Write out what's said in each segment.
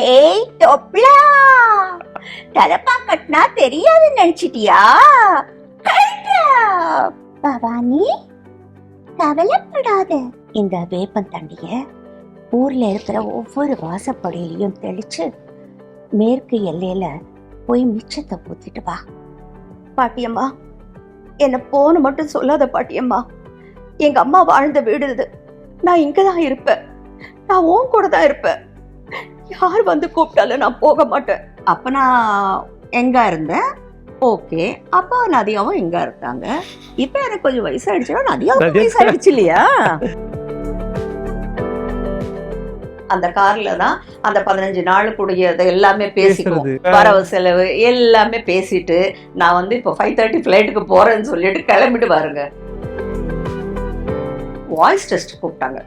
ஏய் தொப்ளா தலப்பா கட்டினா தெரியாதுன்னு நினைச்சிட்டியா? பவானி கவலைப்படாத. இந்த வேப்பம் தண்டிய ஊர்ல இருக்கிற ஒவ்வொரு வாசப்படியிலையும் தெளிச்சு மேற்கு எல்லையில போய் மிச்சத்தை ஊத்திட்டு வா. பாட்டியம்மா என்ன போன மட்டும் சொல்லாத பாட்டியம்மா. எங்க அம்மா வாழ்ந்த வீடு இது. நான் இங்கதான் இருப்பேன். நான் உன் கூட தான் இருப்பேன். யார் வந்து கூப்பிட்டாலும் நான் போக மாட்டேன். அப்ப நான் எங்க இருந்தேன்? ஓகே. அப்போ நதியாவும் எங்க இருந்தாங்க இப்ப எனக்கு கொஞ்சம் வயசாயிடுச்சுன்னா நதியாவும் நதியா- வயசாயிடுச்சு இல்லையா? அந்த கார்ல தான் அந்த பதினஞ்சு நாளுக்குடையது எல்லாமே பேசிக்குவோம். வரவு செலவு எல்லாமே பேசிட்டு நான் வந்து இப்போ ஃபைவ் தேர்ட்டி ஃப்ளைட்டுக்கு போறேன்னு சொல்லிட்டு கிளம்பிட்டு பாருங்க. வாய்ஸ் டெஸ்ட் கூப்பிட்டாங்க.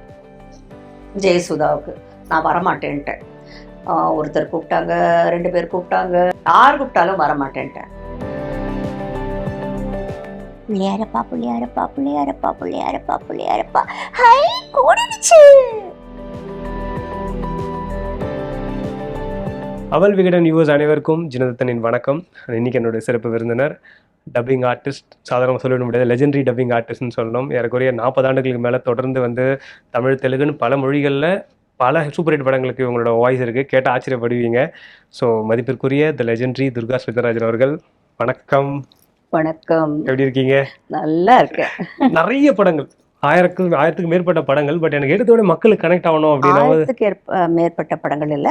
ஜெயசுதாவுக்கு. நான் வரமாட்டேன்ட்டேன். ஒருத்தர் கூப்பிட்டாங்க ரெண்டு பேர் கூப்பிட்டாங்க. யார் கூப்பிட்டாலும் வரமாட்டேன்ட்டேன். புள்ளியாரப்பா புள்ளியாரப்பா புள்ளியாரப்பா புள்ளியாரப்பா புள்ளியாரப்பா. ஹை கூடிடுச்சு அவல் விகடன் யூஸ் அனைவருக்கும் ஜினதத்தனின் வணக்கம். இன்னைக்கு என்னோட சிறப்பு விருந்தினர் டப்பிங் ஆர்டிஸ்ட் சாதாரணமாக சொல்லிட முடியாது லெஜெண்டரி டப்பிங் ஆர்டிஸ்ட்னு சொல்லணும். ஏறக்குறைய நாற்பது ஆண்டுகளுக்கு மேலே தொடர்ந்து வந்து தமிழ் தெலுங்குன்னு பல மொழிகளில் பல சூப்பர் ஹிட் படங்களுக்கு இவங்களோட வாய்ஸ் இருக்குது கேட்டு ஆச்சரியப்படுவீங்க. ஸோ மதிப்பிற்குரிய த லெஜெண்டரி துர்கா ஸ்மிதராஜன் அவர்கள் வணக்கம். வணக்கம். எப்படி இருக்கீங்க? நல்லா இருக்கேன். நிறைய படங்கள். ஆயிரத்துக்கு ஆயிரத்துக்கு மேற்பட்ட படங்கள் பட் எனக்கு எடுத்தோட மக்களுக்கு கனெக்ட் ஆகணும் அப்படின்னா மேற்பட்ட படங்கள் இல்ல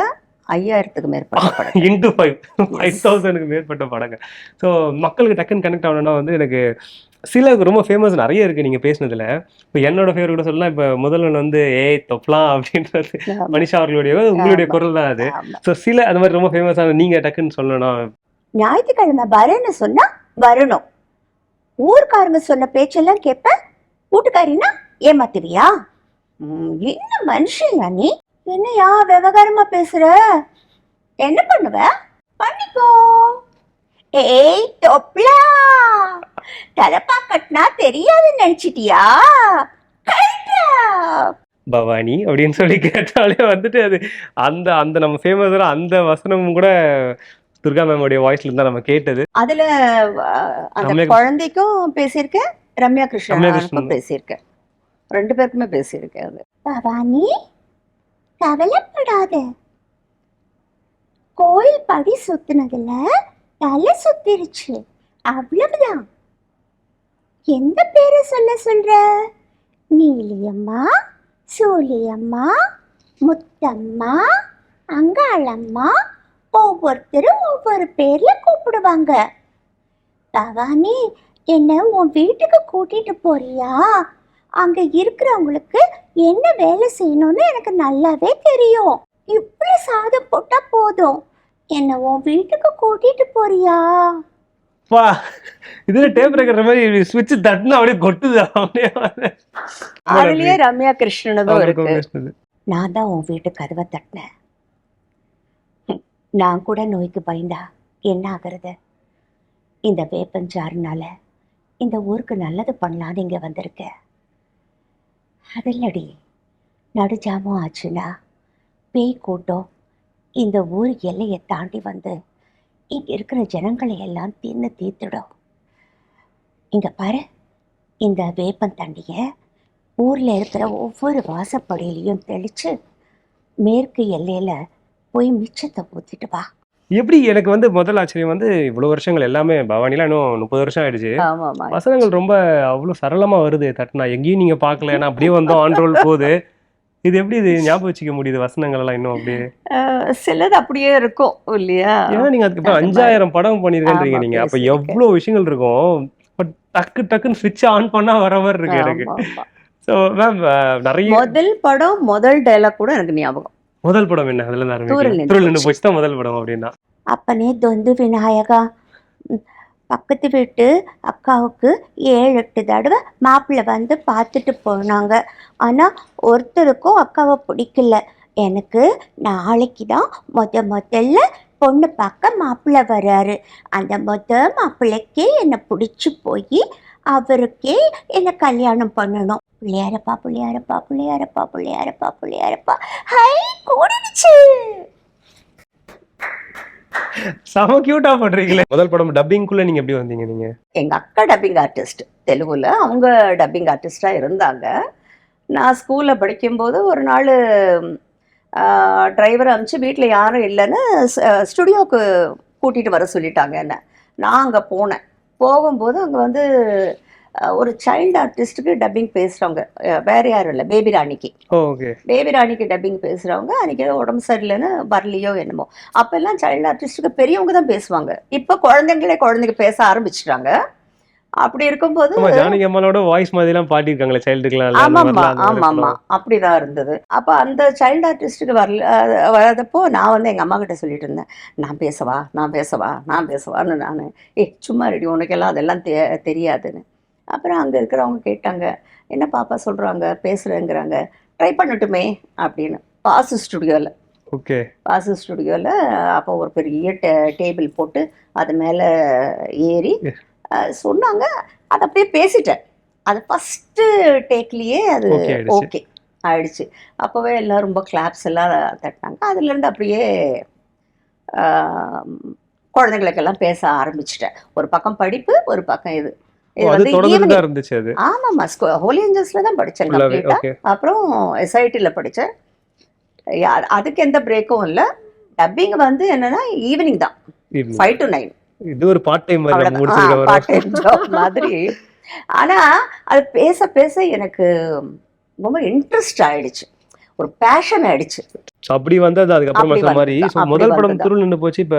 ஐயாயிரத்துக்கு மேற்பட்ட படங்கள். இன்டு ஃபைவ் ஃபைவ் தௌசண்ட்க்கு மேற்பட்ட படங்கள். ஸோ மக்களுக்கு டக்குன்னு கனெக்ட் ஆகணும்னா வந்து எனக்கு சில ரொம்ப ஃபேமஸ் நிறைய இருக்கு நீங்க பேசுனதுல. இப்போ என்னோட ஃபேவரட் கூட சொல்லலாம் இப்போ முதல்வன் வந்து ஏய் தொப்லாம் அப்படின்றது. மனிஷா அவர்களுடைய உங்களுடைய. குரல் தான் அது. ஸோ சில அந்த மாதிரி ரொம்ப ஃபேமஸான நீங்க டக்குன்னு சொல்லணும் ஞாயிற்றுக்கிழமை வரேன்னு சொன்னா வரணும். ஊர்க்காரங்க சொன்ன பேச்செல்லாம் கேட்ப வீட்டுக்காரினா ஏமாத்துவியா? என்ன மனுஷன் நீ? என்னையா விவகாரமா பேசுற? என்ன பண்ணுவ? பண்ணிக்கோ. ஏய் தொப்ளா தலப்பா கட்டினா தெரியாதுன்னு நினைச்சிட்டியா. பவானி அப்படின்னு சொல்லி கேட்டாலே வந்துட்டு அது அந்த அந்த நம்ம ஃபேமஸான அந்த வசனமும் கூட துர்கா மேமோடைய வாய்ஸ்ல இருந்தா நம்ம கேட்டது. அதுல அந்த குழந்தைக்கும் பேசியிருக்கேன் ரம்யா கிருஷ்ணன். பேசியிருக்கேன் ரெண்டு பேருக்குமே பேசியிருக்கேன் அது. பவானி கவலைப்படாத. கோயில் படி சுத்தினதுல தலை சுத்திருச்சு. அவ்வளவுதான் எந்த பேரை சொல்ல சொல்ற? நீலியம்மா சூலியம்மா முத்தம்மா அங்காளம்மா ஒவ்வொருத்தரும் ஒவ்வொரு பேர்ல கூப்பிடுவாங்க. பவானி என்ன உன் வீட்டுக்கு கூட்டிட்டு போறியா? அங்க இருக்கிறவங்களுக்கு என்ன வேலை செய்யணும்னு எனக்கு நல்லாவே தெரியும். இப்படி சாதம் போட்டா போதும். என்ன உன் வீட்டுக்கு கூட்டிட்டு போறியா? வா. இதுல டேப் இருக்கிற மாதிரி சுவிட்ச் தட்டுனா அப்படியே கொட்டுது அப்படியே. அதுலயே ரம்யா கிருஷ்ணனதும் அவருக்கும் இருக்கு. நான் தான் உன் வீட்டு கதவை தட்டினேன். நான் கூட நோய்க்கு பயந்தா என்ன ஆகுறது? இந்த வேப்பஞ்சாறுனால இந்த ஊருக்கு நல்லது பண்ணலான்னு இங்க வந்திருக்கேன் அதில்லடி நடுஜாமும் ஆச்சுன்னா பேய் கூட்டம் இந்த ஊர் எல்லையை தாண்டி வந்து இங்க இருக்கிற ஜனங்களை எல்லாம் தின்னு தீர்த்துடும். இங்க பாரு இந்த வேப்பந்தண்டிய ஊர்ல இருக்கிற ஒவ்வொரு வாசப்படியிலையும் தெளிச்சு மேற்கு எல்லையில போய் மிச்சத்தை ஊத்திட்டு வா. எப்படி எனக்கு வந்து முதல் ஆச்சரியம் வந்து இவ்வளவு வருஷங்கள் எல்லாமே பவானிலாம் இன்னும் முப்பது வருஷம் ஆயிடுச்சு. ஆமாமா வசனங்கள் ரொம்ப அவ்வளவு சரளமா வருது தட்டுனா. எங்கேயும் நீங்க பார்க்கல. ஏன்னா அப்படியே வந்தோம் ஆன் ரோல் போகுது. இது எப்படி இது ஞாபகம் வச்சுக்க முடியுது? வசனங்கள் எல்லாம் இன்னும் அப்படியே. சிலது அப்படியே இருக்கும் இல்லையா? ஏன்னா நீங்க மாதிரி. அஞ்சாயிரம் படம் பண்ணிருக்கேன்றீங்க நீங்க. அப்ப. எவ்வளவு விஷயங்கள் இருக்கும். பட் டக்கு டக்குன்னு ஸ்விட்ச் ஆன் பண்ணா வர மாதிரி இருக்கு எனக்கு. ஸோ மேம் நிறைய முதல் படம் முதல் டைலாக் கூட எனக்கு ஞாபகம். முதல் படம் என்ன? அதுல இருந்து தூரல் நின்று போச்சு. தான் முதல் படம் அப்படின்னா. அப்பனே தொந்து விநாயகா பக்கத்து வீட்டு அக்காவுக்கு ஏழு எட்டு தடவை மாப்பிள்ளை வந்து பார்த்துட்டு போனாங்க. ஆனால் ஒருத்தருக்கும் அக்காவை பிடிக்கல. எனக்கு நாளைக்கு தான் முத முதல்ல பொண்ணு பார்க்க மாப்பிள்ளை வர்றாரு அந்த முத மாப்பிள்ளைக்கே என்னை பிடிச்சி போய் அவருக்கே என்னை கல்யாணம் பண்ணணும். செம கியூட்டா பண்றீங்களே முதல் படம் டப்பிங்குள்ள நீங்க எப்படி வந்தீங்க நீங்க? எங்கள் அக்கா டப்பிங் ஆர்டிஸ்ட் தெலுங்குல. அவங்க டப்பிங் ஆர்டிஸ்டாக இருந்தாங்க. நான் ஸ்கூலில் படிக்கும்போது ஒரு நாள் டிரைவர் அனுப்பிச்சு வீட்டில் யாரும் இல்லைன்னு ஸ்டுடியோவுக்கு கூட்டிகிட்டு வர சொல்லிட்டாங்க என்ன. நான் அங்கே போனேன். போகும்போது அங்கே வந்து ஒரு சைல்டு ஆர்டிஸ்ட்டுக்கு டப்பிங் பேசுகிறவங்க வேறு யாரும் இல்லை பேபி ராணிக்கு. பேபி ராணிக்கு டப்பிங் பேசுகிறவங்க அன்றைக்கி ஏதோ உடம்பு சரியில்லைன்னு வரலையோ என்னமோ. அப்போல்லாம் சைல்டு ஆர்டிஸ்ட்டுக்கு பெரியவங்க தான் பேசுவாங்க. இப்போ குழந்தைங்களே குழந்தைங்க பேச ஆரம்பிச்சிட்டாங்க. அப்படி இருக்கும்போது ஜானகி அம்மாவோட வாய்ஸ் மாதிரி எல்லாம் பாட்டிருக்காங்களே சைல்டுக்குலாம் ஆமாம்மா ஆமாம்மா. அப்படிதான் இருந்தது. அப்போ அந்த சைல்டு ஆர்டிஸ்ட்டுக்கு வரல வராதப்போ நான் வந்து எங்கள் அம்மா கிட்ட சொல்லிட்டு இருந்தேன் நான் பேசவா நான் பேசவா நான் பேசவான்னு நான் ஏ சும்மா ரெடி உனக்கெல்லாம் அதெல்லாம் தெ தெரியாதுன்னு. அப்புறம் அங்கே இருக்கிறவங்க கேட்டாங்க என்ன பாப்பா சொல்கிறாங்க பேசுகிறேங்கிறாங்க ட்ரை பண்ணட்டுமே அப்படின்னு. பாசு ஸ்டுடியோவில் ஓகே. பாசு ஸ்டுடியோவில் அப்போ ஒரு பெரிய டேபிள் போட்டு அது மேலே ஏறி சொன்னாங்க. அதை அப்படியே பேசிட்டேன். அது ஃபஸ்ட்டு டேக்லேயே அது. ஓகே ஆயிடுச்சு. அப்போவே எல்லாம் ரொம்ப கிளாப்ஸ் எல்லாம் தட்டினாங்க. அதுலேருந்து அப்படியே குழந்தைங்களுக்கெல்லாம் பேச ஆரம்பிச்சிட்டேன். ஒரு பக்கம் படிப்பு ஒரு பக்கம் இது. ஆமாம்மா ஹோலி ஏஞ்சல்ஸில் தான் படித்தேன் கம்ப்ளீட்டாக அப்புறம் எஸ்ஐடியில் படித்தேன் அதுக்கு எந்த பிரேக்கும் இல்லை. டப்பிங் வந்து என்னன்னா ஈவினிங் தான். ஃபைவ் டு நைன் இது ஒரு part time part time job மாதிரி. ஆனா அது பேச பேச எனக்கு ரொம்ப இன்ட்ரெஸ்ட் ஆயிடுச்சு. ஒரு பேஷன் ஆயிடுச்சு. அப்படி வந்தது அதுக்கப்புறமா சொன்ன மாதிரி. முதல் படம். துருள் நின்று போச்சு. இப்ப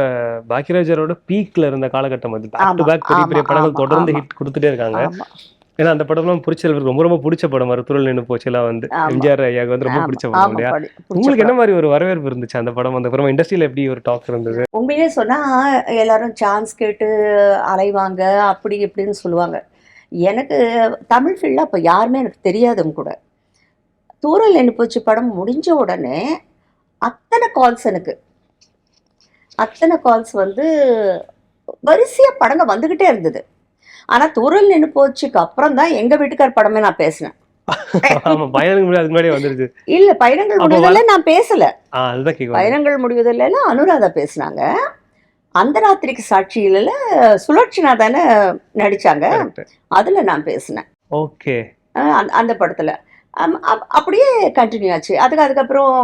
பாக்கியராஜரோட பீக்ல இருந்த காலகட்டம் அது. பேக் டு பேக் பெரிய பெரிய படங்கள் தொடர்ந்து. ஹிட் கொடுத்துட்டே இருக்காங்க. ஏன்னா அந்த படம்லாம் பிடிச்சவருக்கு ரொம்ப ரொம்ப பிடிச்ச படம் வரும் துருள் நின்று போச்சு எல்லாம் வந்து. எம்ஜிஆர் ஐயாக்கு வந்து ரொம்ப பிடிச்ச படம் இல்லையா? உங்களுக்கு என்ன. மாதிரி ஒரு வரவேற்பு இருந்துச்சு அந்த படம்? வந்த அப்புறமா இண்டஸ்ட்ரியில எப்படி ஒரு டாக் இருந்தது? உண்மையிலே சொன்னா எல்லாரும் சான்ஸ் கேட்டு அலைவாங்க அப்படி இப்படின்னு சொல்லுவாங்க. எனக்கு தமிழ் ஃபீல்டில் அப்போ யாருமே எனக்கு தெரியாதும் கூட. தூரல் என்ன போச்சு படம் முடிஞ்ச உடனே அத்தனை கால்ஸ் எனக்கு. அத்தனை கால்ஸ் வந்து வரிசையா படங்க வந்துகிட்டே இருந்தது. ஆனா தூரல் நின்று போச்சுக்கு அப்புறம் தான் எங்க வீட்டுக்கார் படமே நான் பேசினேன். இல்ல பயணங்கள் முடிவதில்ல நான் பேசல. பயணங்கள் முடிவதில்ல அனுராதா பேசினாங்க. அந்த ராத்திரிக்கு சாட்சியில சுலட்சணா தானே நடிச்சாங்க. அதுல நான் பேசினேன். ஓகே அந்த- படத்துல. அப்படியே கண்டினியூ ஆச்சு. அதுக்கு அதுக்கப்புறம்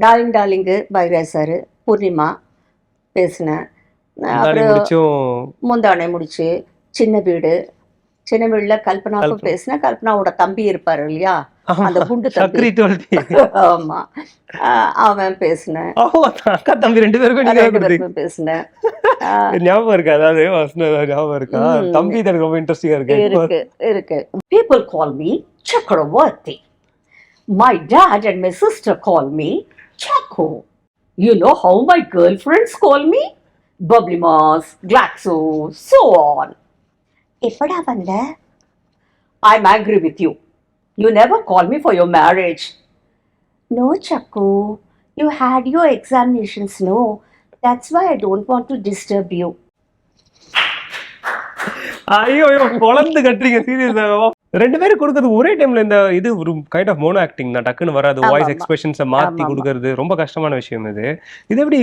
டார்லிங் டார்லிங்கு பைராஜ் சார் பூர்ணிமா பேசினேன் அப்புறம் முந்தானை முடிச்சு சின்ன வீடு. சின்ன வீடுல கல்பனாவுக்கும் கல்பனா. பேசினேன் கல்பனாவோட தம்பி இருப்பாரு இல்லையா? அந்த குண்டு தம்பி. ஆமா. அவன் பேசினேன் அக்கா தம்பி ரெண்டு பேருக்கும் பேசினேன் ஞாபகம் இருக்கு? அதாவது ஞாபகம் இருக்கா? ம். தம்பி எனக்கு ரொம்ப இன்ட்ரெஸ்டிங்கா இருக்கு. இருக்கு இருக்கு. People call me chakravarti my dad and my sister call me chaco you know how my girlfriends call me bubbly moss glaxo so on எப்படா வந்த i'm angry with you you never call me for your marriage no chaco you had your examinations no that's why i don't want to disturb you ஐயோ குழந்து கட்டுறீங்க சீரியஸா ரெண்டு பேரும் கொடுக்கறது ஒரே டைம்ல இந்த இது ஒரு கைண்ட் ஆஃப் மோனோ ஆக்டிங் தான். டக்குன்னு வராது வாய்ஸ். எக்ஸ்பிரஷன்ஸை மாத்தி. கொடுக்கறது ரொம்ப கஷ்டமான விஷயம் இது. இது எப்படி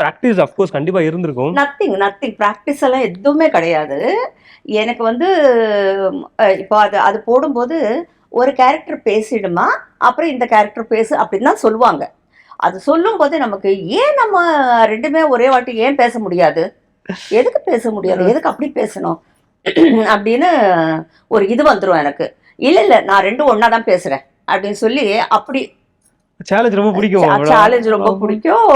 ப்ராக்டிஸ் அஃப்கோர்ஸ் கண்டிப்பா இருந்திருக்கும். நத்திங் நத்திங் ப்ராக்டிஸ் எல்லாம் எதுவுமே கிடையாது. எனக்கு வந்து இப்போ அது அது போடும்போது ஒரு கேரக்டர் பேசிடுமா அப்புறம் இந்த கேரக்டர் பேசு அப்படின்னு தான் சொல்லுவாங்க. அது சொல்லும்போது நமக்கு ஏன் நம்ம ரெண்டுமே ஒரே வாட்டி ஏன் பேச முடியாது? எதுக்கு பேச முடியாது? எதுக்கு அப்படி பேசணும்? அப்படின்னு ஒரு இது வந்துடும் எனக்கு. இல்லை இல்லை நான் ரெண்டும் ஒன்றா தான் பேசுகிறேன் அப்படின்னு சொல்லி அப்படி சேலஞ்ச் ரொம்ப பிடிக்கும் சேலஞ்ச் ரொம்ப பிடிக்கும்.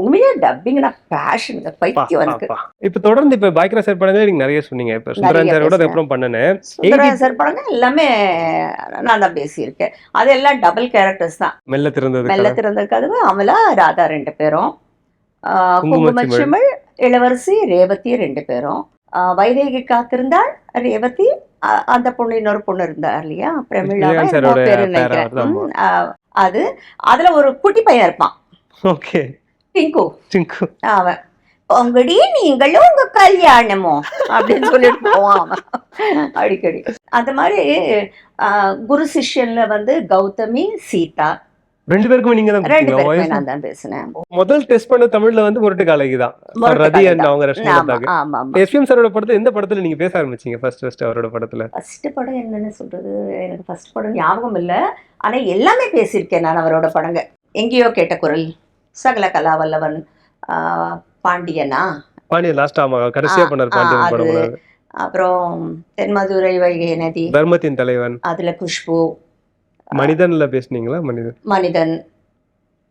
உண்மையே டப்பிங்னா பேஷன் பைத்தியம் எனக்கு. இப்ப தொடர்ந்து இப்ப பாய்க்கரா சார் படங்களே நீங்க நிறைய சொன்னீங்க. இப்ப சுந்தரன் சாரோட. அப்புறம் பண்ணனேன். சுந்தரராஜன் சார் படங்க எல்லாமே நான் தான் பேசியிருக்கேன். அது எல்லாம் டபுள் கேரக்டர்ஸ் தான். மெல்ல திறந்தது மெல்ல திறந்த கதவு அமலா ராதா ரெண்டு பேரும். குங்குமச்சிமிழ். இளவரசி ரேவதி ரெண்டு பேரும். வைதேகி காத்திருந்தாள். ரேவதி அந்த பொண்ணு இன்னொரு பொண்ணு இருந்தா இல்லையா? பிரமிழாவா பேரு நினைக்கிறேன். அது. அதுல ஒரு குட்டி பையன் இருப்பான். ஓகே. டிங்கு. சிங்கு அவன் உங்கடி நீங்களும் உங்க கல்யாணமும் அப்படின்னு சொல்லிட்டு போவான் அவன். அடிக்கடி. அந்த மாதிரி குரு சிஷ்யன்ல வந்து கௌதமி சீதா ரெண்டு பேருக்கும் நீங்க தான் ரெண்டு? நான் தான் பேசினேன். முதல் டெஸ்ட் பண்ண தமிழ்ல வந்து முரட்டு காலைக்கு தான் ரதி காலை தான். அவங்க ரஷ்மிதாக்கு எஸ்பிஎம் சாரோட படத்துல எந்த படத்துல நீங்க பேச ஆரம்பிச்சீங்க? ஃபர்ஸ்ட் ஃபர்ஸ்ட் அவரோட படத்துல. ஃபர்ஸ்ட் படம் என்னன்னு சொல்றது எனக்கு ஃபர்ஸ்ட் படம் ஞாபகம் இல்லை. ஆனா எல்லாமே பேசியிருக்கேன் நான் அவரோட படங்க. எங்கேயோ கேட்ட குரல் சகல கலாவல்லவன் ஆஹ், பாண்டியனா? பாண்டியன் லாஸ்ட் ஆமா கடைசியா பண்ணார் பாண்டியன் படம். அப்புறம் தென்மதுரை வைகை நதி. தர்மத்தின் தலைவன். அதுல குஷ்பு. மனிதன்ல பேசுனீங்களா? மனிதன் மனிதன்.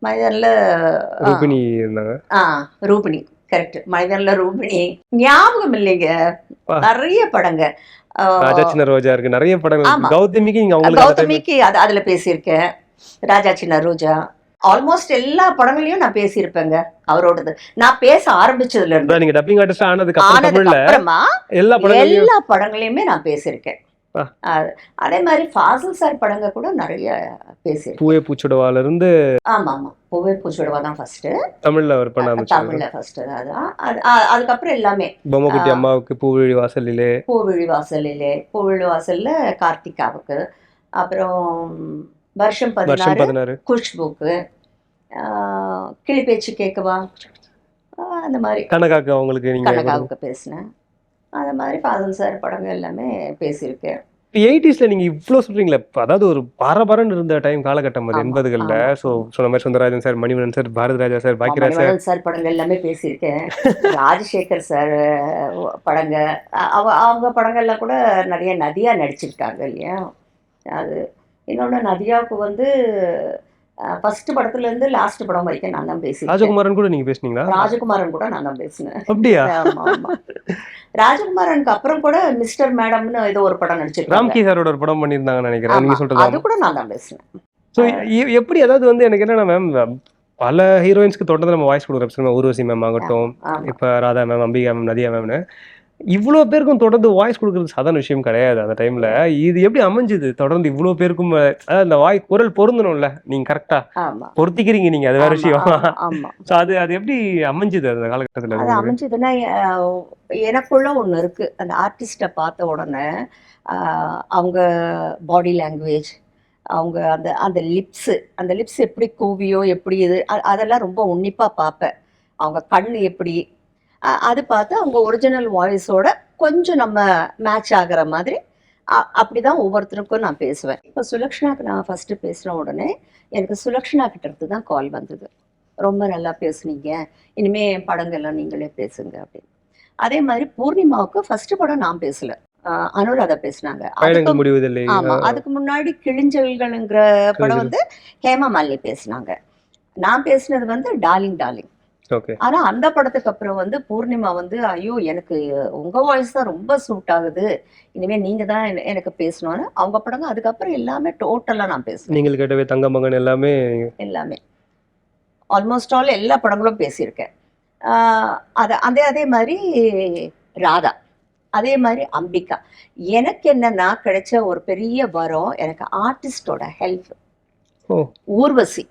மனிதன்ல ஆ, ரூபினி இருந்தாங்க. ஆ ரூபிணி. கரெக்ட் மனிதன்ல ரூபிணி. ஞாபகம் இல்லைங்க. நிறைய படங்க. ராஜா சின்ன ரோஜா இருக்கு. நிறைய படங்கள். கௌதமிக்கு நீங்க time- கௌதமிக்கு அது அதுல பேசியிருக்கேன். ராஜா சின்ன ரோஜா. ஆல்மோஸ்ட் எல்லா படங்களையும் நான் பேசியிருப்பேங்க. அவரோடது. நான் பேச ஆரம்பிச்சதுல இருந்து. நீங்க டப்பிங் ஆர்டிஸ்ட் ஆனதுக்கு அப்புறம் எல்லா படங்களையும் எல்லா படங்களையுமே நான் பேசியிருக்கேன். அது- மாதிரி ஃபாசில் சார் படங்க கூட நிறைய பேசியிருக்கேன். பூவே பூச்சுடவால இருந்து ஆமா ஆமா பூவே பூச்சுடவா தான் ஃபர்ஸ்ட் தமிழ்ல அவர் பண்ண தமிழ்ல ஃபர்ஸ்ட் அதான். அதுக்கப்புறம் எல்லாமே. பொம்மக்குட்டி. அம்மாவுக்கு பூவிழி வாசலிலே பூவிழி வாசலிலே பூவிழி வாசல்ல கார்த்திகாவுக்கு. அப்புறம் வருஷம் பதினாறு குஷ்புக்கு. கிளி பேச்சு கேட்கவா. அந்த மாதிரி. கனகாக்கு அவங்களுக்கு கனகாவுக்கு பேசினேன். அந்த மாதிரி ஃபாதல் சார் படங்கள் எல்லாமே பேசியிருக்கேன். எயிட்டிஸ்ல நீங்க இவ்ளோ சொல்றீங்களே இப்ப அதாவது ஒரு பரபரன்னு இருந்த டைம் காலகட்டம் அது எண்பதுகள்ல. சோ சொன்ன மாதிரி Sundararajan sir Manivannan sir Bharathi Raja sir Bhagyaraj sir sir படங்கள் எல்லாமே பேசியிருக்கேன். ராஜசேகர் சார் படங்க அ- அவ அவங்க படங்கள்ல கூட நிறைய நதியா நடிச்சிருக்காங்க இல்லையா? அது இன்னொன்று நதியாவுக்கு வந்து ஃபர்ஸ்ட் படத்துல இருந்து லாஸ்ட் படம் வரைக்கும் நான் தான் பேசியிருக்கேன் ராஜகுமாரன் கூட நீங்க பேசுனீங்களா? ராஜகுமாரன் கூட நான் தான் பேசினேன். அப்படியா? ராஜகுமாரனுக்கு அப்புறம் கூட மிஸ்டர் மேடம்னு ஏதோ ஒரு படம் நடிச்சிருக்காங்க. ராம்கி சாரோட ஒரு படம் பண்ணியிருந்தாங்கன்னு நினைக்கிறேன். நீங்க சொல்றது அது கூட நான் தான் பேசினேன். ஸோ எப்படி அதாவது வந்து எனக்கு என்னன்னா மேம் பல ஹீரோயின்ஸ்க்கு தொடர்ந்து நம்ம வாய்ஸ் கொடுக்குறோம் ஊர்வசி மேம் ஆகட்டும் இப்போ ராதா மேம் அம்பிகா மேம் நதியா மேம்னு இவ்வளோ பேருக்கும் தொடர்ந்து வாய்ஸ் கொடுக்குறது சாதாரண விஷயம் கிடையாது அந்த டைம்ல இது எப்படி அமைஞ்சுது? தொடர்ந்து இவ்வளோ பேருக்கும் அதாவது அந்த வாய் குரல் பொருந்தணும்ல நீங்க கரெக்டா ஆமா. பொருத்திக்கிறீங்க நீங்க அது வேற விஷயம். ஸோ அது அது எப்படி அமைஞ்சுது அந்த காலகட்டத்தில்? அது அமைஞ்சதுன்னா எனக்குள்ள ஒண்ணு இருக்கு. அந்த ஆர்டிஸ்ட பார்த்த உடனே அவங்க பாடி லாங்குவேஜ் அவங்க அந்த அந்த லிப்ஸ் அந்த லிப்ஸ் எப்படி கூவியோ எப்படி இது அதெல்லாம் ரொம்ப உன்னிப்பா பார்ப்பேன். அவங்க கண் எப்படி அது பார்த்து அவங்க ஒரிஜினல் வாய்ஸோட கொஞ்சம் நம்ம மேட்ச் ஆகுற மாதிரி அப்படிதான் ஒவ்வொருத்தருக்கும் நான் பேசுவேன். இப்போ சுலக்ஷனாக்கு நான் ஃபர்ஸ்ட் பேசின உடனே எனக்கு சுலக்ஷனா கிட்ட இருந்து தான் கால் வந்தது. ரொம்ப நல்லா பேசுனீங்க. இனிமே படங்கள்லாம் நீங்களே பேசுங்க அப்படின்னு. அதே மாதிரி பூர்ணிமாவுக்கு ஃபர்ஸ்ட் படம் நான் பேசல. அனுராதா பேசினாங்க. ஆமா அதுக்கு முன்னாடி கிழிஞ்சல்கள்ங்கிற படம் வந்து ஹேமா மாலினி பேசினாங்க. நான் பேசினது வந்து டார்லிங் டார்லிங். ஆனா அந்த படத்துக்கு அப்புறம் வந்து பூர்ணிமா வந்து ஐயோ எனக்கு உங்க வாய்ஸ் தான் ரொம்ப சூட் ஆகுது. இனிமே நீங்க தான் என- எனக்கு பேசணும்னு அவங்க படங்க அதுக்கப்புறம் எல்லாமே டோட்டலா நான் பேசுவேன். நீங்கள் கேட்டவே தங்க மகன் எல்லாமே எல்லாமே. ஆல்மோஸ்ட் ஆல் எல்லா படங்களும் பேசியிருக்கேன். அது அதே அதே மாதிரி ராதா அதே மாதிரி அம்பிகா. எனக்கு என்னன்னா கிடைச்ச ஒரு பெரிய வரம் எனக்கு ஆர்டிஸ்டோட ஹெல்ப் ஓ. ஊர்வசி.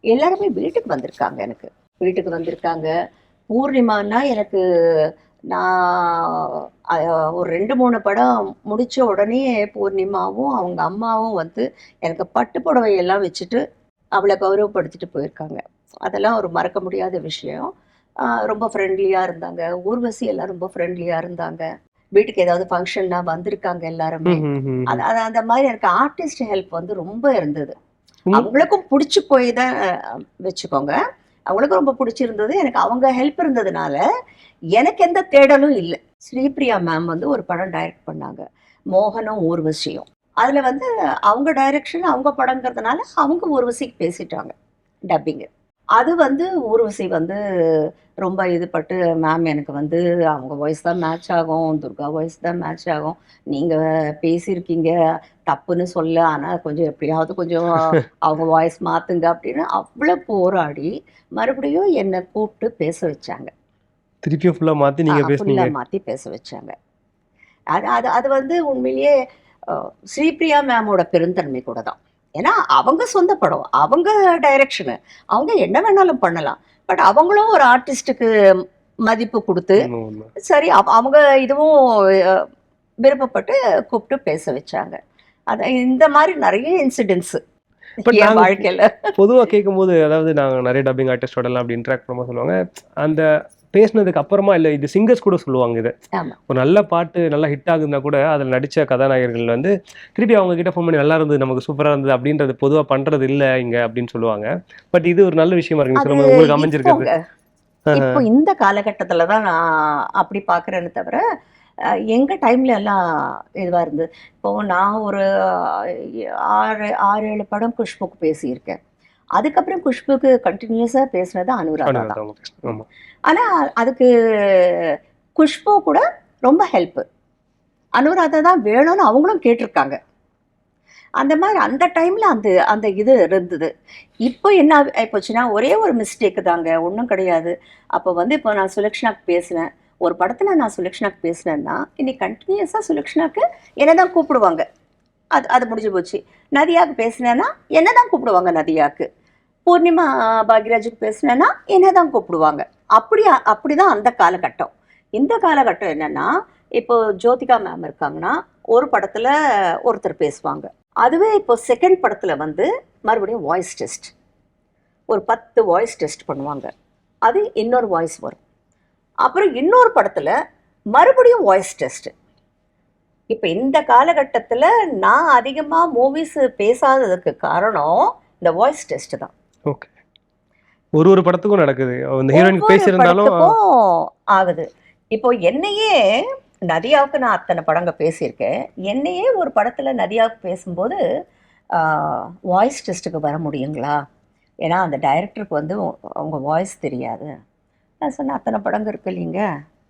எல்லாருமே வீட்டுக்கு வந்திருக்காங்க எனக்கு. வீட்டுக்கு வந்திருக்காங்க. பூர்ணிமான்னா எனக்கு நான் ஒரு ரெண்டு மூணு படம் முடிச்ச உடனே பூர்ணிமாவும் அவங்க அம்மாவும் வந்து எனக்கு பட்டு புடவை எல்லாம் வச்சுட்டு அவளை கௌரவப்படுத்திட்டு போயிருக்காங்க. அதெல்லாம் ஒரு மறக்க முடியாத விஷயம். ரொம்ப ஃப்ரெண்ட்லியாக இருந்தாங்க. ஊர்வசி எல்லாம் ரொம்ப ஃப்ரெண்ட்லியாக இருந்தாங்க. வீட்டுக்கு ஏதாவது ஃபங்க்ஷன்னா வந்திருக்காங்க எல்லாருமே. அது அந்த மாதிரி எனக்கு ஆர்டிஸ்ட் ஹெல்ப் வந்து ரொம்ப இருந்தது. அவங்களுக்கும் பிடிச்சி போய் தான் வச்சுக்கோங்க. அவங்களுக்கு ரொம்ப பிடிச்சிருந்தது. எனக்கு அவங்க ஹெல்ப் இருந்ததுனால எனக்கு எந்த தேடலும் இல்லை. ஸ்ரீபிரியா மேம் வந்து ஒரு படம் டைரக்ட் பண்ணாங்க. மோகனும் ஊர்வசியும். அதில் வந்து அவங்க டைரக்ஷன் அவங்க படங்கிறதுனால அவங்க ஊர்வசிக்கு பேசிட்டாங்க டப்பிங்கு அது வந்து ஊர்வசி வந்து ரொம்ப இதுப்பட்டு மேம் எனக்கு வந்து அவங்க வாய்ஸ் தான் மேட்ச் ஆகும். துர்கா வாய்ஸ் தான் மேட்ச் ஆகும். நீங்கள் பேசியிருக்கீங்க. தப்புன்னு சொல்ல. ஆனால் கொஞ்சம் எப்படியாவது கொஞ்சம் அவங்க வாய்ஸ் மாற்றுங்க அப்படின்னு அவ்வளோ போராடி மறுபடியும் என்னை கூப்பிட்டு பேச வச்சாங்க. திருப்பியும் ஃபுல்லா மாத்தி நீங்க பேசுனீங்க. ஃபுல்லாக மாற்றி பேச வச்சாங்க. அது அது அது வந்து உண்மையிலேயே ஸ்ரீபிரியா மேமோட பெருந்தன்மை கூட தான். ஏன்னா அவங்க சொந்த படம் அவங்க டைரக்ஷனு அவங்க என்ன வேணாலும் பண்ணலாம். பட் அவங்களும் ஒரு ஆர்டிஸ்ட்டுக்கு மதிப்பு கொடுத்து. சரி அவ- அவங்க இதுவும் விருப்பப்பட்டு கூப்பிட்டு பேச வச்சாங்க. அது இந்த மாதிரி நிறைய இன்சிடென்ட்ஸ் நாங்க- வாழ்க்கையில. பொதுவா கேட்கும்போது அதாவது நாங்க நிறைய டப்பிங் ஆர்டிஸ்டோட எல்லாம் அப்படி இன்ட்ராக்ட் பண்ணும்போது சொல்லுவாங்க. அந்த பேசினதுக்கு அப்புறமா இல்ல இது சிங்கர்ஸ் கூட சொல்லுவாங்க இது. ஒரு நல்ல பாட்டு நல்லா ஹிட் ஆகுதுன்னா கூட அதில் நடிச்ச கதாநாயகர்கள் வந்து திருப்பி அவங்க கிட்ட ஃபோன் பண்ணி நல்லா இருந்தது நமக்கு சூப்பரா இருந்தது அப்படின்றது பொதுவா பண்றது இல்ல இங்க அப்படின்னு சொல்லுவாங்க. பட் இது ஒரு நல்ல விஷயமா இருக்கு. உங்களுக்கு அமைஞ்சிருக்கிறது. இப்போ இந்த காலகட்டத்துல தான் நான் அப்படி பார்க்கறேன்னு தவிர அஹ், எங்க டைம்ல எல்லாம் இதுவா இருந்தது. இப்போ நான் ஒரு ஆறு ஆறு ஏழு படம் குஷ்புக்கு பேசியிருக்கேன். அதுக்கப்புறம் குஷ்புக்கு கண்டினியூஸா பேசுனது அனுராதா தான். அனுராதா அவங்க பேசுறது. ஆமா. ஆனா அதுக்கு குஷ்பு கூட ரொம்ப ஹெல்ப் அனுராதா தான் வேணும்னு அவங்களும் கேட்டிருக்காங்க. அந்த மாதிரி அந்த டைம்ல அந்த அந்த இது இருந்தது. இப்போ என்ன ஆயிப்போச்சுன்னா ஒரே ஒரு மிஸ்டேக் தாங்க. ஒன்றும் கிடையாது. அப்போ வந்து இப்போ நான் சுலக்ஷனாக்கு பேசினேன். ஒரு படத்தில் நான் சுலக்ஷனாக்கு பேசினேன்னா இன்னைக்கு கண்டினியூஸாக சுலக்ஷனாக்கு என்ன தான் கூப்பிடுவாங்க. அது அது முடிஞ்சு போச்சு. நதியாவுக்கு பேசினேன்னா என்ன தான் கூப்பிடுவாங்க நதியாக்கு. பூர்ணிமா பாக்யராஜுக்கு பேசினேன்னா என்ன தான் கூப்பிடுவாங்க. அப்படி அப்படி தான் அந்த காலகட்டம். இந்த காலகட்டம் என்னென்னா இப்போ ஜோதிகா மேம் இருக்காங்கன்னா ஒரு படத்தில் ஒருத்தர் பேசுவாங்க. அதுவே இப்போ செகண்ட் படத்தில் வந்து மறுபடியும் வாய்ஸ் டெஸ்ட் ஒரு பத்து வாய்ஸ் டெஸ்ட் பண்ணுவாங்க. அது இன்னொரு வாய்ஸ் வரும். அப்புறம் இன்னொரு படத்துல மறுபடியும் வாய்ஸ் டெஸ்ட் இப்போ இந்த காலகட்டத்துல நான் அதிகமா மூவிஸ் பேசாததுக்கு காரணம் இந்த வாய்ஸ் டெஸ்ட் தான். ஓகே ஒரு ஒரு படத்துக்கும் நடக்குது. அந்த ஹீரோயின் பேசியிருந்தாலும் ஆகுது. இப்போ என்னையே நதியாவுக்கு நான் அத்தனை படங்க பேசியிருக்கேன். என்னையே ஒரு படத்துல நதியாவுக்கு பேசும்போது வாய்ஸ் டெஸ்ட்டுக்கு வர முடியுங்களா? ஏன்னா அந்த டைரக்டருக்கு வந்து அவங்க வாய்ஸ் தெரியாது. நான் சொன்னேன் அத்தனை படங்க இருக்கு இல்லைங்க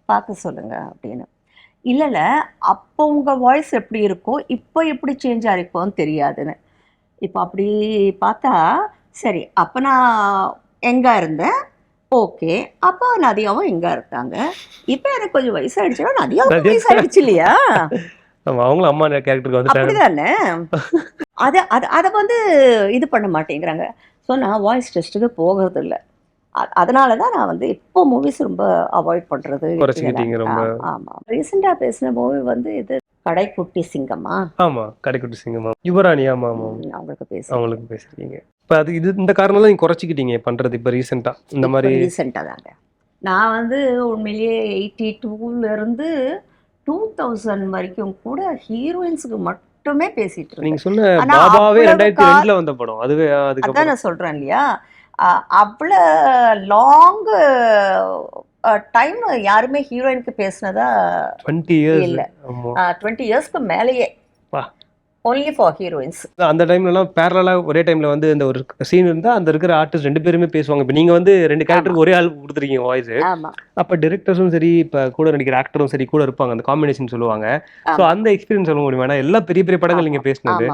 பார்க்க சொல்லுங்க அப்படின்னு. இல்லைல்ல அப்போ உங்கள் வாய்ஸ் எப்படி இருக்கோ இப்போ எப்படி சேஞ்ச் ஆகிருக்கோன்னு தெரியாதுன்னு. இப்போ அப்படி பார்த்தா சரி அப்போ நான் எங்கே இருந்தேன்? ஓகே அப்போ நதியாவும் எங்கே இருக்காங்க இப்போ எனக்கு கொஞ்சம் வயசாயிடுச்சுன்னா நதியாவும் நதியா- வயசாயிடுச்சு இல்லையா? ஆமா, அவங்களும் அம்மா கேரக்டருக்கு வந்துட்டாங்க? அப்படிதானே? அதை அது அதை வந்து இது பண்ண மாட்டேங்கிறாங்க. ஸோ நான் வாய்ஸ் டெஸ்ட்டுக்கு போகிறது இல்லை அதனால தான் நான் வந்து இப்போ மூவிஸ் ரொம்ப அவாய்ட் பண்ணுறது. ஆமாம் ரீசெண்டாக பேசின மூவி வந்து இது கடைக்குட்டி சிங்கமா ஆமா கடைக்குட்டி சிங்கமா யுவராணி ஆமா ஆமா அவங்களுக்கு பேச அவங்களுக்கு பேசுறீங்க இப்ப அது இது இந்த காரணம் நீங்க குறைச்சிக்கிட்டீங்க பண்றது இப்ப ரீசெண்டா இந்த மாதிரி. ரீசெண்டாக தாங்க. நான் வந்து உண்மையிலேயே எயிட்டி இருந்து டூ தௌசண்ட் வரைக்கும் கூட ஹீரோயின்ஸுக்கு மட்டுமே பேசிட்டு நீங்க சொன்ன பாபாவே ரெண்டாயிரத்தி ரெண்டுல வந்த படம். அதுவே அதுக்கப்புறம். நான் சொல்றேன் இல்லையா? அவ்வளோ லாங் டைம் யாருமே ஹீரோயினுக்கு பேசினதா டுவெண்ட்டி இயர்ஸ் இல்ல. டுவெண்ட்டி இயர்ஸ்க்கு மேலேயே. ஒன்லி ஃபார் ஹீரோயின்ஸ் அந்த டைம்ல எல்லாம் பேரலா ஒரே டைம்ல வந்து இந்த ஒரு சீன் இருந்தா அந்த இருக்கிற ஆர்டிஸ்ட் ரெண்டு பேருமே பேசுவாங்க. இப்ப நீங்க வந்து ரெண்டு கேரக்டருக்கு ஒரே ஆள் கொடுத்துருக்கீங்க வாய்ஸ் அப்ப டிரெக்டர்ஸும் சரி இப்ப கூட நடிக்கிற ஆக்டரும் சரி கூட இருப்பாங்க. அந்த காம்பினேஷன் சொல்லுவாங்க. ஆமா. அந்த எக்ஸ்பீரியன்ஸ் சொல்ல முடியுமா? ஏன்னா எல்லா பெரிய பெரிய படங்கள் நீங்க பேசினது.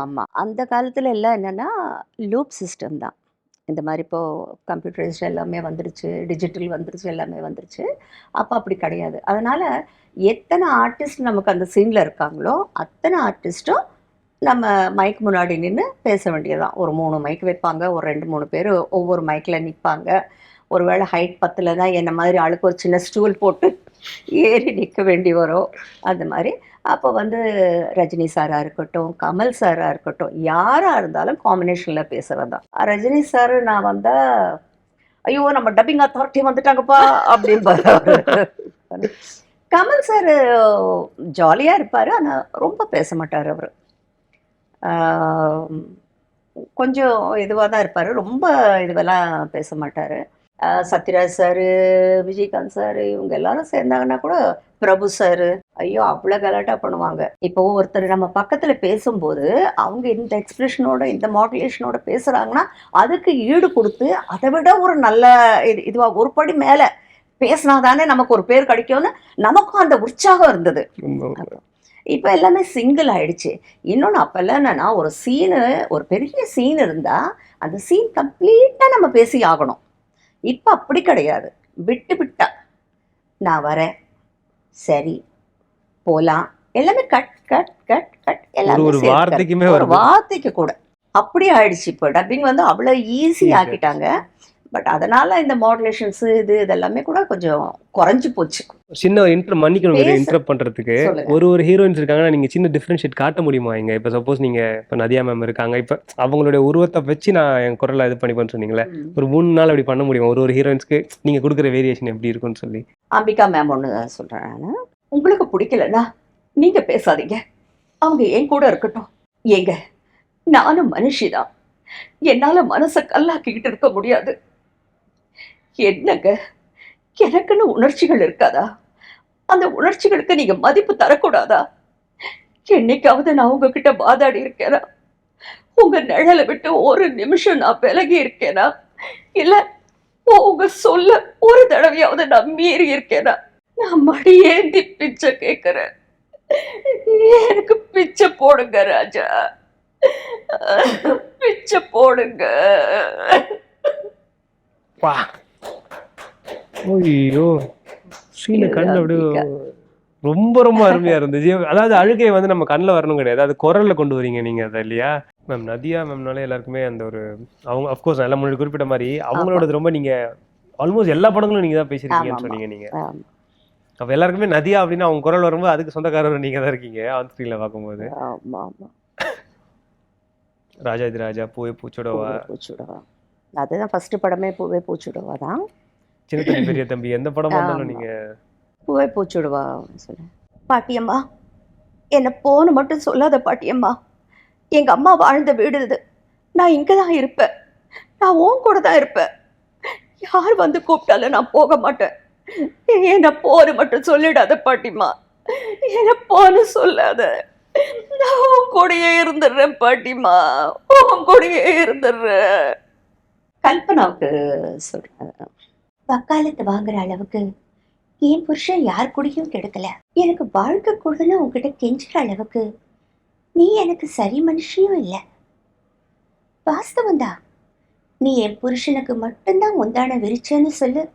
அந்த காலத்துல எல்லாம் என்னன்னா லூப் சிஸ்டம் தான். இந்த மாதிரி இப்போது கம்ப்யூட்டரைஸ்ட் எல்லாமே வந்துருச்சு டிஜிட்டல் வந்துருச்சு எல்லாமே வந்துருச்சு. அப்போ அப்படி கிடையாது. அதனால் எத்தனை ஆர்டிஸ்ட் நமக்கு அந்த சீனில் இருக்காங்களோ அத்தனை ஆர்டிஸ்ட்டும் நம்ம மைக் முன்னாடி நின்று பேச வேண்டியதுதான். ஒரு மூணு மைக் வைப்பாங்க ஒரு ரெண்டு மூணு பேர் ஒவ்வொரு மைக்கில் நிற்பாங்க ஒருவேளை ஹைட் பத்தில் தான் என்ன மாதிரி ஆளுக்கு ஒரு சின்ன ஸ்டூல் போட்டு ஏறி நிற்க வேண்டி வரும். அந்த மாதிரி. அப்போ வந்து ரஜினி சாரா இருக்கட்டும் கமல் சாரா இருக்கட்டும் யாரா இருந்தாலும் காம்பினேஷனில் பேசுகிறது தான் ரஜினி சார் நான் வந்தால் ஐயோ நம்ம டப்பிங் அத்தாரிட்டி வந்துட்டாங்கப்பா அப்படின்னு கமல் சார் ஜாலியா இருப்பாரு ஆனா ரொம்ப பேச மாட்டார் அவர். கொஞ்சம் இதுவாக தான் இருப்பார் ரொம்ப இதுவெல்லாம் பேச மாட்டார். சத்யராஜ் சார் விஜயகாந்த் சார் இவங்க எல்லாரும் சேர்ந்தாங்கன்னா கூட பிரபு சார். ஐயோ அவ்வளோ கலாட்டா பண்ணுவாங்க. இப்போ ஒருத்தர் நம்ம பக்கத்துல பேசும்போது அவங்க இந்த எக்ஸ்பிரஷனோட இந்த மாடுலேஷனோட பேசுறாங்கன்னா அதுக்கு ஈடு கொடுத்து அதை விட ஒரு நல்ல இது இதுவா ஒரு படி மேல பேசினாதானே நமக்கு ஒரு பேர் கிடைக்கும்னு நமக்கும் அந்த உற்சாகம் இருந்தது. இப்போ எல்லாமே சிங்கிள் ஆயிடுச்சு. இன்னொன்று அப்போல்லாம் என்னன்னா ஒரு சீனு ஒரு பெரிய சீன் இருந்தா அந்த சீன் கம்ப்ளீட்டாக நம்ம பேசி ஆகணும். இப்போ அப்படி கிடையாது. விட்டு விட்டா. நான் வரேன். சரி. போலாம். எல்லாமே கட் கட் கட் கட் எல்லாமே ஒரு வார்த்தைக்குமே. வார்த்தைக்கு கூட. அப்படி ஆயிடுச்சு இப்போ. டப்பிங் வந்து அவ்வளோ ஈஸி ஆக்கிட்டாங்க. பட் அதனால இந்த மாடுலேஷன்ஸ் இது இதெல்லாமே கூட கொஞ்சம் குறைஞ்சு போச்சு. சின்ன ஒரு இன்டர் மன்னிக்கணும் இன்டரப்ட் பண்றதுக்கு. சொல்லுங்க. ஒரு ஒரு ஹீரோயின்ஸ் இருக்காங்கன்னா நீங்க சின்ன டிஃபரன்ஷியேட் காட்ட முடியுமா இங்க? இப்போ சப்போஸ் நீங்க இப்போ நதியா மேம் இருக்காங்க. இப்போ அவங்களுடைய உருவத்தை வச்சு நான் என் குரலை இது பண்ணிப்பேன்னு சொன்னீங்களே. ஒரு மூணு நாள் அப்படி பண்ண முடியுமா? ஒரு ஒரு ஹீரோயின்ஸ்க்கு நீங்க கொடுக்குற வேரியேஷன் எப்படி இருக்கும்னு சொல்லி. அம்பிகா மேம் ஒன்று சொல்கிறேன் நான். உங்களுக்கு பிடிக்கலன்னா நீங்க பேசாதீங்க. அவங்க என் கூட இருக்கட்டும். ஏங்க நானும் மனுஷிதான் என்னால மனசை கல்லாக்கிக்கிட்டு இருக்க முடியாது. என்னங்க? எனக்குன்னு உணர்ச்சிகள் இருக்காதா? அந்த உணர்ச்சிகளுக்கு நீங்க மதிப்பு தரக்கூடாதா? என்னைக்காவது நான் உங்ககிட்ட வாதாடி இருக்கேனா? உங்க நிழலை விட்டு ஒரு நிமிஷம் நான் விலகி இருக்கேனா? இல்ல உங்க சொல்ல ஒரு தடவையாவது நான் மீறி இருக்கேனா? நான் மடியேந்தி பிச்சை கேட்கிறேன் எனக்கு பிச்சை போடுங்க ராஜா. பிச்சை போடுங்க. வா. ஐயோ சீன கண்ணில் அப்படியே ரொம்ப ரொம்ப அருமையா இருந்துச்சு. அதாவது அழுகை வந்து நம்ம கண்ணில் வரணும் கிடையாது. அது குரல்ல கொண்டு வரீங்க நீங்க அதை இல்லையா? மேம் நதியா மேம்னாலே எல்லாருக்குமே அந்த ஒரு அவங்க அஃப்கோர்ஸ் நல்லா முன்னாடி குறிப்பிட்ட மாதிரி அவங்களோடது ரொம்ப நீங்க ஆல்மோஸ்ட் எல்லா படங்களும் நீங்க தான் ஆமா. சொன்னீங்க நீங்க. அப்ப எல்லாருக்குமே நதியா அப்படின்னு அவங்க குரல் வரும்போது அதுக்கு சொந்தக்காரர் நீங்க தான் இருக்கீங்க ஆன் ஸ்க்ரீன்ல பார்க்கும்போது. ராஜாதி ராஜா பூவே பூச்சோடவா? பூச்சுடவா? அதுதான் ஃபர்ஸ்ட் படமே பூவே பூச்சுடவா தான். சின்ன தம்பி பெரிய தம்பி எந்த படமா இருந்தாலும் ஆமா. நீங்க பூவே பூச்சுடுவா சொன்னேன் பாட்டியம்மா என்னை போன்னு மட்டும் சொல்லாத பாட்டியம்மா. எங்க அம்மா வாழ்ந்த வீடு இது. நான் இங்க தான் இருப்பேன். நான் உன் கூட தான் இருப்பேன். யார் வந்து கூப்பிட்டாலும் நான் போக மாட்டேன். என்ன போன்னு மட்டும் சொல்லிடாத பாட்டிம்மா என்ன போன்னு சொல்லாத. நான் உன் கூடயே இருந்துடுறேன் பாட்டிம்மா உன் கூடயே இருந்துடுறேன். கல்பனாவுக்கு சொல்றேன். வக்காலத்து வாங்குற அளவுக்கு என் புருஷன் யார் கூடயும் கெடுக்கல. எனக்கு வாழ்க்கை கொடுன்னு உன்கிட்ட கெஞ்சுற அளவுக்கு நீ எனக்கு சரி மனுஷியும் இல்லை. வாஸ்தவம்தான் நீ என் புருஷனுக்கு மட்டும்தான் உந்தான விரிச்சேன்னு சொல்லு.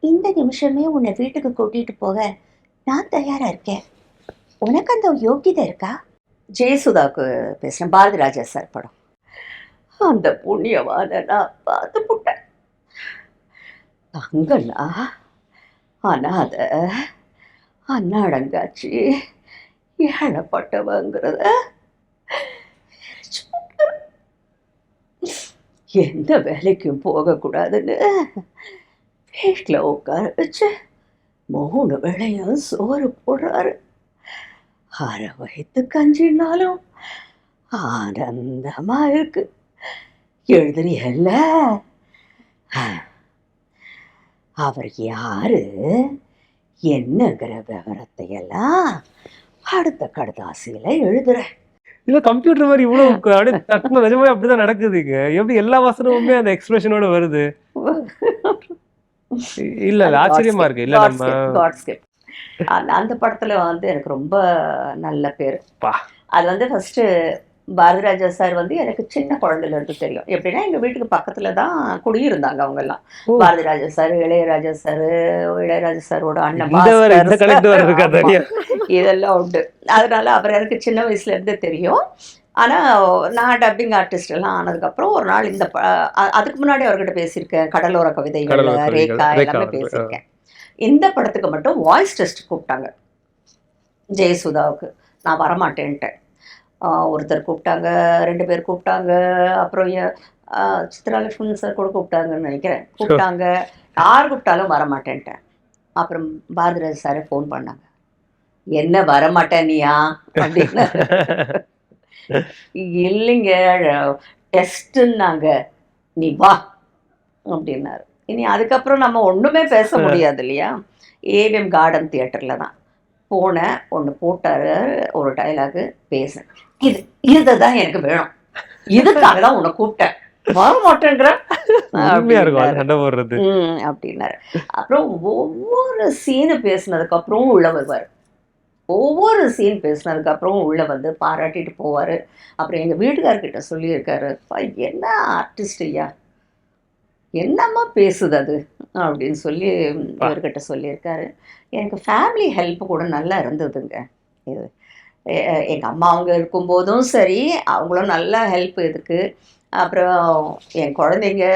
இந்த நிமிஷமே உன்னை வீட்டுக்கு கூட்டிட்டு போக நான் தயாரா இருக்கேன். உனக்கு அந்த யோகிதை இருக்கா? ஜெயசுதாவுக்கு பேசுறேன். பாரதி ராஜா சார் படம். அந்த புண்ணியவான நான் பார்த்து புட்டேன் தங்கண்ணா அனாத அண்ணாடங்காச்சி ஏழப்பட்டவங்கிறத எந்த வேலைக்கும் போகக்கூடாதுன்னு வீட்டில் உட்கார வச்சு மூணு வேளையும் சோறு போடுறாரு. அரை வயிற்று கஞ்சினாலும் ஆனந்தமா இருக்கு. எழுதுறியல்ல அவர் யாரு? என்னங்கிற விவரத்தை எல்லாம் அடுத்த கடுதாசியில எழுதுறேன் இல்ல கம்ப்யூட்டர் மாதிரி இவ்வளவு அப்படியே தட்டுன நிஜமே அப்படிதான் நடக்குதுங்க எப்படி எல்லா வசனமுமே அந்த எக்ஸ்பிரஷனோட வருது? இல்ல இல்ல ஆச்சரியமா இருக்கு. இல்ல நம்ம அந்த படத்துல வந்து எனக்கு ரொம்ப நல்ல பேர். அது வந்து ஃபர்ஸ்ட் பாரதிராஜா சார் வந்து எனக்கு சின்ன குழந்தையில இருந்து தெரியும். எப்படின்னா எங்க வீட்டுக்கு பக்கத்துல தான் குடியிருந்தாங்க அவங்க எல்லாம். பாரதிராஜா சார் இளையராஜா சார் இளையராஜா சாரோட அண்ணன் இதெல்லாம் உண்டு. அதனால அவர் எனக்கு சின்ன வயசுல இருந்தே தெரியும். ஆனா நான் டப்பிங் ஆர்டிஸ்ட் எல்லாம் ஆனதுக்கப்புறம் ஒரு நாள் இந்த அதுக்கு முன்னாடி அவர்கிட்ட பேசியிருக்கேன். கடலோர கவிதைகள், ரேகா எல்லாமே பேசியிருக்கேன். இந்த படத்துக்கு மட்டும் வாய்ஸ் டெஸ்ட் கூப்பிட்டாங்க. ஜெயசுதாவுக்கு. நான் வரமாட்டேன்ட்டேன். ஒருத்தர் கூப்பிட்டாங்க ரெண்டு பேர் கூப்பிட்டாங்க அப்புறம் எ- ஆஹ் சித்ராலட்சுமி சார் கூட கூப்பிட்டாங்கன்னு நினைக்கிறேன். கூப்பிட்டாங்க. யார் கூப்பிட்டாலும் வரமாட்டேன்ட்டேன். அப்புறம் பாரதிராஜ் சாரே ஃபோன் பண்ணாங்க. என்ன வரமாட்டேன் நீயா? அப்படின்னு. இல்லைங்க டெஸ்ட்டுன்னாங்க நீ வா. அப்படின்னாரு. இனி அதுக்கப்புறம் நம்ம ஒன்றுமே பேச முடியாது இல்லையா? ஏவிஎம் கார்டன் தியேட்டரில் தான். போனேன். ஒன்று போட்டாரு. ஒரு டைலாகு பேசினேன். இது இதை தான் எனக்கு வேணும். இதுக்காக தான் உன்னை கூப்பிட்டேன். வர மாட்டேங்கிற அப்படின்னாரு. அப்புறம் ஒவ்வொரு சீனு பேசுனதுக்கு அப்புறம் உள்ள வருவார். ஒவ்வொரு சீன் பேசுனதுக்கு அப்புறம் உள்ள வந்து பாராட்டிட்டு போவார். அப்புறம் எங்கள் வீட்டுக்காரர்கிட்ட சொல்லியிருக்காரு "அப்பா, என்ன ஆர்டிஸ்ட் ஐயா? என்னம்மா பேசுது அது? அப்படின்னு சொல்லி பா. இவர்கிட்ட சொல்லியிருக்காரு. எனக்கு ஃபேமிலி ஹெல்ப் கூட நல்லா இருந்ததுங்க. இது எ- எங்க அம்மா அவங்க இருக்கும்போதும் சரி அவங்களும் நல்ல ஹெல்ப் இதுக்கு அப்புறம் என் குழந்தைங்க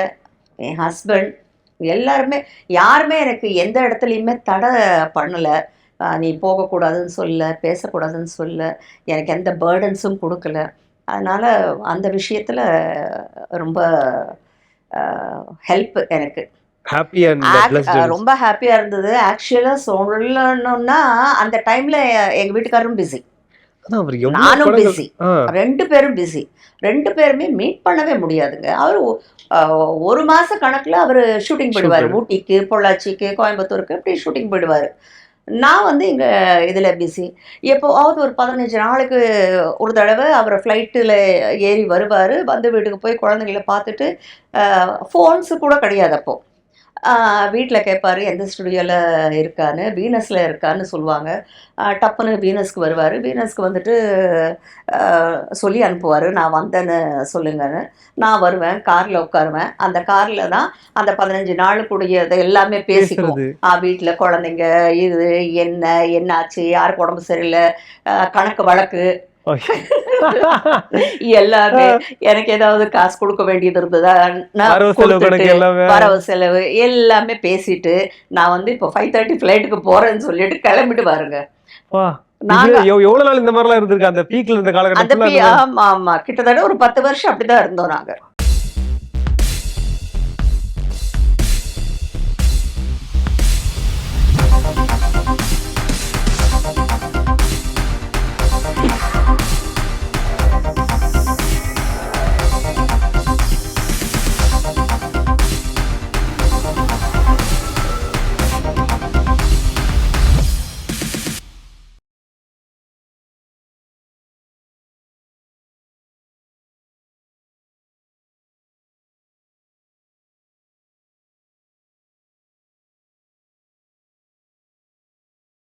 என் ஹஸ்பண்ட் எல்லாருமே யாருமே எனக்கு எந்த இடத்துலையுமே தடை பண்ணலை. நீ போகக்கூடாதுன்னு சொல்ல பேசக்கூடாதுன்னு சொல்ல எனக்கு எந்த பேர்டன்ஸும் கொடுக்கல. அதனால் அந்த விஷயத்தில் ரொம்ப ஹெல்ப் எனக்கு. ரொம்ப ஹாப்பியாக இருந்தது. ஆக்சுவலாக சொல்லணும்னா அந்த டைமில் எங்கள் வீட்டுக்காரரும் பிஸி நானும் பிஸி ரெண்டு பேரும் பிஸி ரெண்டு பேருமே மீட் பண்ணவே முடியாதுங்க. அவர் ஒரு மாச கணக்குல அவர் ஷூட்டிங் போயிடுவார். ஊட்டிக்கு பொள்ளாச்சிக்கு கோயம்புத்தூருக்கு இப்படி ஷூட்டிங் போயிடுவார். நான் வந்து இங்கே இதில் பிஸி எப்போவாவது ஒரு பதினஞ்சு நாளுக்கு ஒரு தடவை அவர் ஃப்ளைட்டில் ஏறி வருவார். வந்து வீட்டுக்கு போய் குழந்தைங்கள பார்த்துட்டு ஃபோன்ஸு கூட கிடையாது அப்போது வீட்டில் கேட்பாரு எந்த ஸ்டுடியோவில் இருக்கான்னு வீனஸில் இருக்கான்னு சொல்லுவாங்க. டப்புன்னு வீனஸ்க்கு வருவார். வீனஸ்க்கு வந்துட்டு சொல்லி அனுப்புவார். நான் வந்தேன்னு சொல்லுங்கன்னு. நான் வருவேன் காரில் உட்காருவேன். அந்த காரில் தான் அந்த பதினஞ்சு நாளுக்குடையதை எல்லாமே பேசிக்குவோம். வீட்டில் குழந்தைங்க இது என்ன என்னாச்சு யாருக்கு உடம்பு சரியில்லை கணக்கு வழக்கு எல்லாமே எனக்கு ஏதாவது காசு கொடுக்க வேண்டியது இருந்ததா வரவு செலவு எல்லாமே பேசிட்டு நான் வந்து இப்போ ஃபைவ் தேர்ட்டி ஃப்ளைட்டுக்கு போறேன்னு சொல்லிட்டு கிளம்பிட்டு பாருங்க. எவ்வளவு நாள் இந்த மாதிரிலாம் இருந்திருக்கு? அந்த பீக்ல இருந்த காலகட்டத்துல ஆமா ஆமா. கிட்டத்தட்ட ஒரு பத்து வருஷம் அப்படிதான் இருந்தோம் நாங்க.